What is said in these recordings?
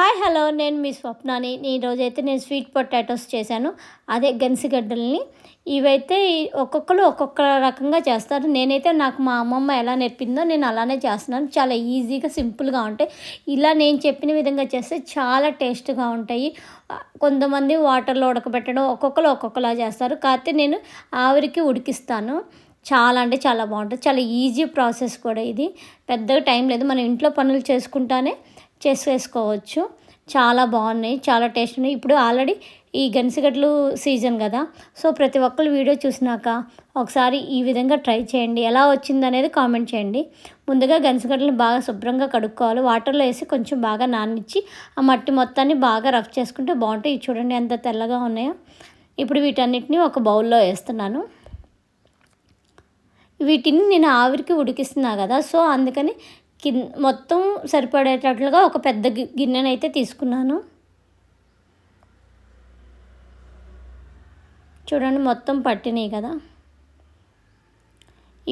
Hi hello. నేను మీ స్వప్నాని. ఈరోజు అయితే నేను స్వీట్ పొటాటోస్ చేశాను. అదే గన్సిగడ్డల్ని ఇవైతే ఒక్కొక్కరు ఒక్కొక్క రకంగా చేస్తారు. నేనైతే నాకు మా అమ్మమ్మ ఎలా నేర్పిందో నేను అలానే చేస్తున్నాను. చాలా ఈజీగా సింపుల్గా ఉంటాయి. ఇలా నేను చెప్పిన విధంగా చేస్తే చాలా టేస్ట్గా ఉంటాయి. కొంతమంది వాటర్లో ఉడకబెట్టడం ఒక్కొక్కరు ఒక్కొక్కలా చేస్తారు. కాకపోతే నేను ఆవిరికి ఉడికిస్తాను. చాలా అంటే చాలా బాగుంటుంది. చాలా ఈజీ ప్రాసెస్ కూడా ఇది. పెద్దగా టైం లేదు. మనం ఇంట్లో పనులు చేసుకుంటానే చేసేసుకోవచ్చు చాలా బాగున్నాయి. చాలా టేస్ట్ ఉన్నాయి. ఇప్పుడు ఆల్రెడీ ఈ గనిసిగడ్లు సీజన్ కదా. సో ప్రతి ఒక్కరు వీడియో చూసినాక ఒకసారి ఈ విధంగా ట్రై చేయండి. ఎలా వచ్చింది అనేది కామెంట్ చేయండి. ముందుగా గనిసిగడ్డలు బాగా శుభ్రంగా కడుక్కోవాలి. వాటర్లో వేసి కొంచెం బాగా నానిచ్చి ఆ మట్టి మొత్తాన్ని బాగా రఫ్ చేసుకుంటే బాగుంటాయి. చూడండి ఎంత తెల్లగా ఉన్నాయో. ఇప్పుడు వీటన్నిటిని ఒక బౌల్లో వేస్తున్నాను. వీటిని నేను ఆవిరికి ఉడికిస్తున్నా కదా. సో అందుకని కింద మొత్తం సరిపడేటట్లుగా ఒక పెద్ద గిన్నెనైతే తీసుకున్నాను. చూడండి మొత్తం పట్టినాయి కదా.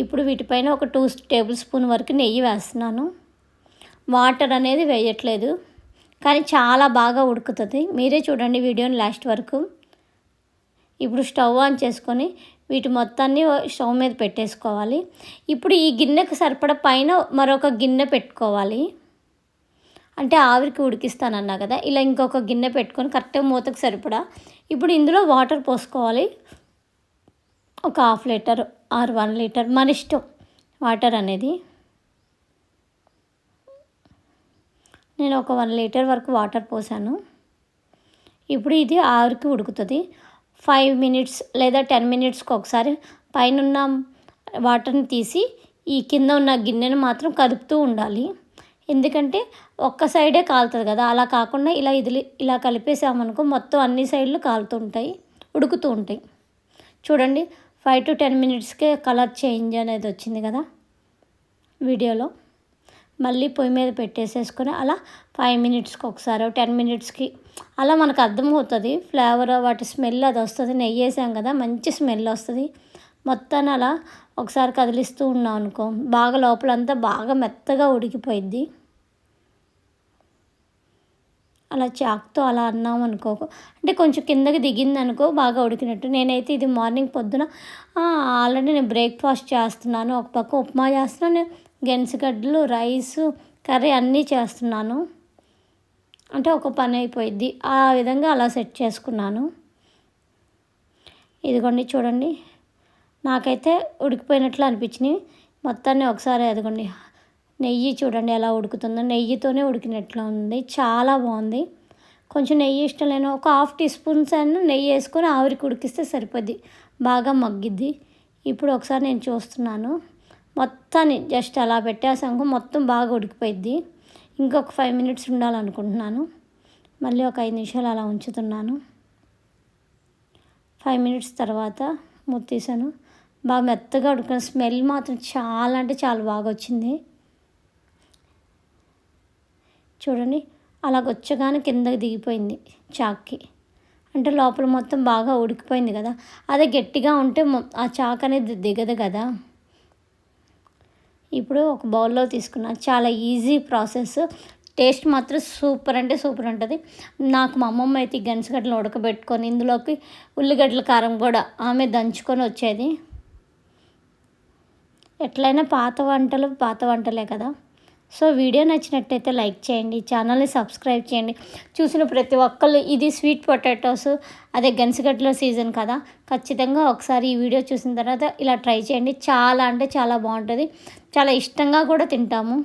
ఇప్పుడు వీటిపైన ఒక టూ టేబుల్ స్పూన్ వరకు నెయ్యి వేస్తున్నాను. వాటర్ అనేది వేయట్లేదు కానీ చాలా బాగా ఉడుకుతుంది. మీరే చూడండి వీడియోని లాస్ట్ వరకు. ఇప్పుడు స్టవ్ ఆన్ చేసుకొని వీటి మొత్తాన్ని స్టవ్ మీద పెట్టేసుకోవాలి. ఇప్పుడు ఈ గిన్నెకు సరిపడ పైన మరొక గిన్నె పెట్టుకోవాలి. అంటే ఆవిరికి ఉడికిస్తానన్నా కదా ఇలా ఇంకొక గిన్నె పెట్టుకొని కరెక్ట్గా మూతకు సరిపడా. ఇప్పుడు ఇందులో వాటర్ పోసుకోవాలి. ఒక half litre or one litre మన ఇష్టం వాటర్ అనేది. నేను ఒక వన్ లీటర్ వరకు వాటర్ పోసాను. ఇప్పుడు ఇది ఆవిరికి ఉడుకుతుంది. ఫైవ్ మినిట్స్ లేదా టెన్ మినిట్స్కి ఒకసారి పైన వాటర్ని తీసి ఈ కింద ఉన్న గిన్నెను మాత్రం కదుపుతూ ఉండాలి. ఎందుకంటే ఒక్క సైడే కాలుతుంది కదా అలా కాకుండా ఇలా ఇది ఇలా కలిపేసామనుకో మొత్తం అన్ని సైడ్లు కాలుతూ ఉంటాయి ఉడుకుతూ ఉంటాయి. చూడండి ఫైవ్ టు టెన్ మినిట్స్కే కలర్ చేంజ్ అనేది వచ్చింది కదా వీడియోలో. మళ్ళీ పొయ్యి మీద పెట్టేసేసుకొని అలా ఫైవ్ మినిట్స్కి ఒకసారి టెన్ మినిట్స్కి అలా మనకు అర్థమవుతుంది. ఫ్లేవర్ వాటి స్మెల్ అది వస్తుంది. నెయ్యి వేసాం కదా మంచి స్మెల్ వస్తుంది. మొత్తాన్ని అలా ఒకసారి కదిలిస్తూ ఉన్నాం అనుకో బాగా లోపలంతా బాగా మెత్తగా ఉడికిపోయిద్ది. అలా చాక్తో అలా అన్నాం అనుకో అంటే కొంచెం కిందకి దిగింది అనుకో బాగా ఉడికినట్టు. నేనైతే ఇది మార్నింగ్ పొద్దున ఆల్రెడీ నేను బ్రేక్ఫాస్ట్ చేస్తున్నాను. ఒక పక్క ఉప్మా చేస్తున్నాను. గెన్సిగడ్డలు రైసు కర్రీ అన్నీ చేస్తున్నాను. అంటే ఒక పని అయిపోయింది ఆ విధంగా అలా సెట్ చేసుకున్నాను. ఇదిగోండి చూడండి. నాకైతే ఉడికిపోయినట్లు అనిపించినాయి. మొత్తాన్ని ఒకసారి ఎదగండి నెయ్యి చూడండి ఎలా ఉడుకుతుందో. నెయ్యితోనే ఉడికినట్లు ఉంది. చాలా బాగుంది. కొంచెం నెయ్యి ఇష్టం లేని ఒక హాఫ్ టీ స్పూన్స్ అయినా నెయ్యి వేసుకొని ఆవిరికి ఉడికిస్తే సరిపోద్ది. బాగా మగ్గిద్ది. ఇప్పుడు ఒకసారి నేను చూస్తున్నాను. మొత్తాన్ని జస్ట్ అలా పెట్టేసాము మొత్తం బాగా ఉడికిపోయిద్ది. ఇంకొక ఫైవ్ మినిట్స్ ఉండాలనుకుంటున్నాను. మళ్ళీ ఒక ఐదు నిమిషాలు అలా ఉంచుతున్నాను. ఫైవ్ మినిట్స్ తర్వాత ముత్తీసాను. బాగా మెత్తగా ఉడికిన స్మెల్ మాత్రం చాలా అంటే చాలా బాగా వచ్చింది. చూడండి అలా అలాగొచ్చగానే కిందకి దిగిపోయింది చాక్కి. అంటే లోపల మొత్తం బాగా ఉడికిపోయింది కదా. అదే గట్టిగా ఉంటే ఆ చాక్ అనేది దిగదు కదా. ఇప్పుడు ఒక బౌల్లో తీసుకున్నా. చాలా ఈజీ ప్రాసెస్. టేస్ట్ మాత్రం సూపర్ అంటే సూపర్ ఉంటుంది. నాకు మా అమ్మమ్మ అయితే గంజగడ్డలు ఉడకబెట్టుకొని ఇందులోకి ఉల్లిగడ్డల కారం కూడా ఆమె దంచుకొని వచ్చేది. ఎట్లయినా పాత వంటలు పాత వంటలే కదా. సో వీడియో నచ్చినట్టయితే లైక్ చేయండి ఛానల్ని సబ్స్క్రైబ్ చేయండి. చూసిన ప్రతి ఒక్కళ్ళు ఇది స్వీట్ పొటాటోస్ అదే గన్సిగడ్డలో సీజన్ కదా. ఖచ్చితంగా ఒకసారి ఈ వీడియో చూసిన తర్వాత ఇలా ట్రై చేయండి. చాలా అంటే చాలా బాగుంటుంది. చాలా ఇష్టంగా కూడా తింటాము.